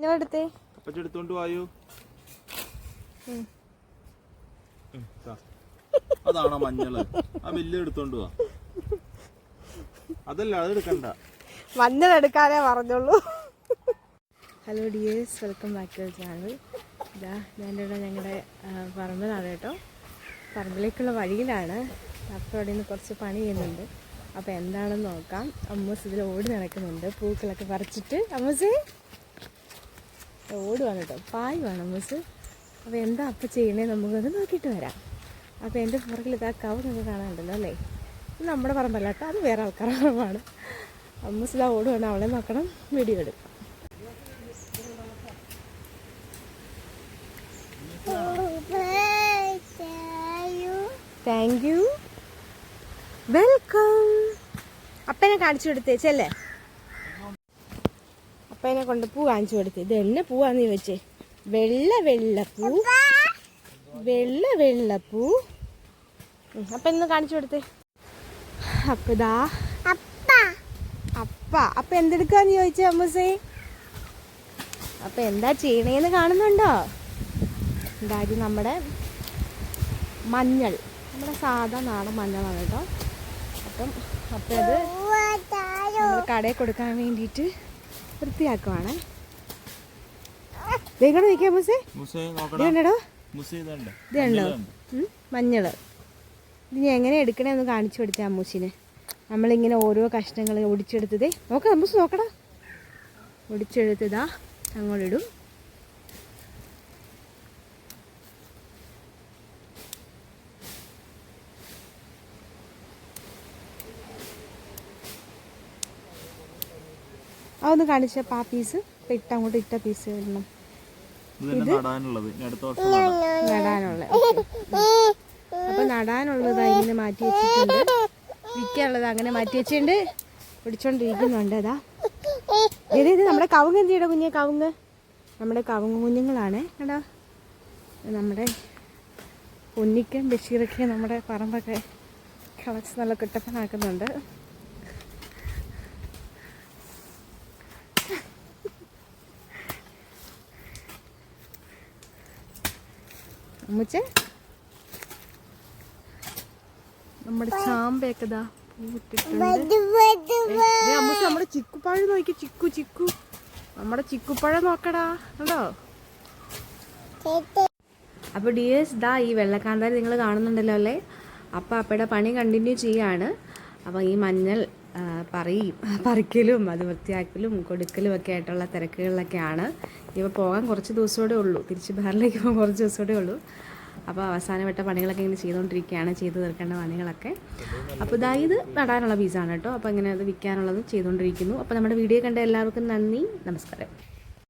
നിങ്ങളെടുത്തേ അപ്പച്ച എടുത്തോണ്ട് വായു. അതാണോ മഞ്ഞൾ. ആ വലിയ എടുത്തോണ്ട് വാ. അതല്ല അത് എടുക്കണ്ട. മഞ്ഞൾ എടുക്കാനേ പറഞ്ഞോളൂ. Hello dears welcome back to channel. ഇതാ ഞാൻ ഇവിടെ ഞങ്ങളുടെ പറമ്പിലാണ് കേട്ടോ. പറമ്പിലേക്കുള്ള വഴിയിലാണ്. അപ്പോൾ അവിടെ നിന്ന് കുറച്ച് പണി ചെയ്യുന്നുണ്ട്. അപ്പോൾ എന്താണെന്ന് നോക്കാം. അമ്മൂസ് ഇതിൽ ഓടി നടക്കുന്നുണ്ട്. പൂക്കളൊക്കെ പറിച്ചിട്ട്. അമ്മൂസേ? ഓടുവാണ് കേട്ടോ. പായ് വേണം മിസ് അപ്പോൾ എന്താ അപ്പം ചെയ്യണേ നമുക്കൊന്ന് നോക്കിയിട്ട് വരാം. അപ്പോൾ എന്റെ പുറകിൽ ഇതാ കവ് നമുക്ക് കാണാനുണ്ടല്ലോ അല്ലേ? ഇത് നമ്മുടെ പറമ്പല്ല കേട്ടോ. അത് വേറെ ആൾക്കാരുടെ പറമ്പാണ്. അമ്മൂസ് ഇതാ ഓടുവാണ്. അവളെ നോക്കണം. വീഡിയോ എടുക്കാം. താങ്ക് യു വെൽക്കം അപ്പനെ കാണിച്ചു കൊടുത്തേച്ചല്ലേ? അപ്പനെ കൊണ്ട് പൂ കാണിച്ചു കൊടുത്തു. ഇത് എന്നെ പൂവാന്ന് ചോദിച്ചേ. വെള്ള വെള്ളപ്പൂ വെള്ള വെള്ളപ്പൂ പൂ. അപ്പ ഇന്ന് കാണിച്ചു കൊടുത്തേ. അപ്പൊ ഇതാ അപ്പ. അപ്പ. എന്തെടുക്കാന്ന് ചോദിച്ചേ അമ്മസേ? അപ്പൊ എന്താ ചെയ്യണേന്ന് കാണുന്നുണ്ടോ? എന്തായാലും നമ്മുടെ മഞ്ഞൾ. നമ്മുടെ സാധാ നാടൻ മഞ്ഞളാണ് കേട്ടോ. അപ്പം അപ്പം അത് കടയിൽ കൊടുക്കാൻ വേണ്ടിയിട്ട് വൃത്തിയാക്കുവാണ്. ഇതെങ്ങനെ നിൽക്കാം മുസേ. മുസേ ഇതുണ്ടോ. ഇതണ്ട മഞ്ഞൾ. ഇത് ഞാൻ എങ്ങനെ എടുക്കണേന്ന് കാണിച്ചു കൊടുത്തേ അമ്മൂസിന് നമ്മളിങ്ങനെ ഓരോ കഷ്ണങ്ങൾ ഒടിച്ചെടുത്തതേ. നോക്കാം അമ്മൂസ് നോക്കടാ. ഒടിച്ചെടുത്തതാ. അങ്ങോട്ടിടും അതൊന്ന് കാണിച്ചപ്പോ ആ പീസ് ഇട്ട് അങ്ങോട്ട് ഇട്ട പീസ് ഇടണം. ഇത്. നടാനുള്ള അപ്പൊ നടാനുള്ളത് ഇങ്ങനെ മാറ്റി വെച്ചിട്ടുണ്ട്. വിൽക്കാനുള്ളത് അങ്ങനെ മാറ്റി വെച്ചിട്ടുണ്ട്. പിടിച്ചോണ്ടിരിക്കുന്നുണ്ട് അതാ. ഇത് ഇത് നമ്മുടെ കവുങ്ങ് എന്ത് ചെയ്യണം കുഞ്ഞെ കവുങ്ങ്? നമ്മുടെ കവുങ്ങ് കുഞ്ഞുങ്ങളാണ്. എടാ നമ്മുടെ ഉണ്ണിക്കും ബഷീറൊക്കെ നമ്മുടെ പറമ്പൊക്കെ കളച്ച് നല്ല കിട്ടപ്പനാക്കുന്നുണ്ട്. അമ്മച്ചേ? നമ്മുടെ ചാമ്പയൊക്കെ ദാ അമ്മൂസ് നമ്മുടെ ചിക്കുപ്പഴം നോക്കി ചിക്കു ചിക്കു. നമ്മുടെ ചിക്കുപ്പഴം നോക്കടാ കണ്ടോ? അപ്പോൾ ഡിയേഴ്സ് ദാ ഈ വെള്ളക്കാന്താരി നിങ്ങൾ കാണുന്നുണ്ടല്ലോ അല്ലേ? അപ്പോൾ അപ്പയുടെ പണി കണ്ടിന്യൂ ചെയ്യാണ്. അപ്പോൾ ഈ മഞ്ഞൾ പറയും പറിക്കലും അത് വൃത്തിയാക്കലും കൊടുക്കലും ഒക്കെ ആയിട്ടുള്ള തിരക്കുകളിലൊക്കെയാണ്. ഇപ്പോൾ പോകാൻ കുറച്ച് ദിവസമൂടെ ഉള്ളൂ. തിരിച്ച് ബഹറിലേക്ക് പോകാൻ കുറച്ച് ദിവസമൂടെ ഉള്ളൂ. അപ്പോൾ അവസാനപ്പെട്ട പണികളൊക്കെ ഇങ്ങനെ ചെയ്തുകൊണ്ടിരിക്കുകയാണ് ചെയ്തു തീർക്കേണ്ട പണികളൊക്കെ. അപ്പോൾ ഇതാ ഇത് നടാനുള്ള പീസാണ് കേട്ടോ. അപ്പോൾ ഇങ്ങനെ അത് വിൽക്കാനുള്ളത് ചെയ്തുകൊണ്ടിരിക്കുന്നു അപ്പോൾ നമ്മുടെ വീഡിയോ കണ്ട എല്ലാവർക്കും നന്ദി. നമസ്കാരം.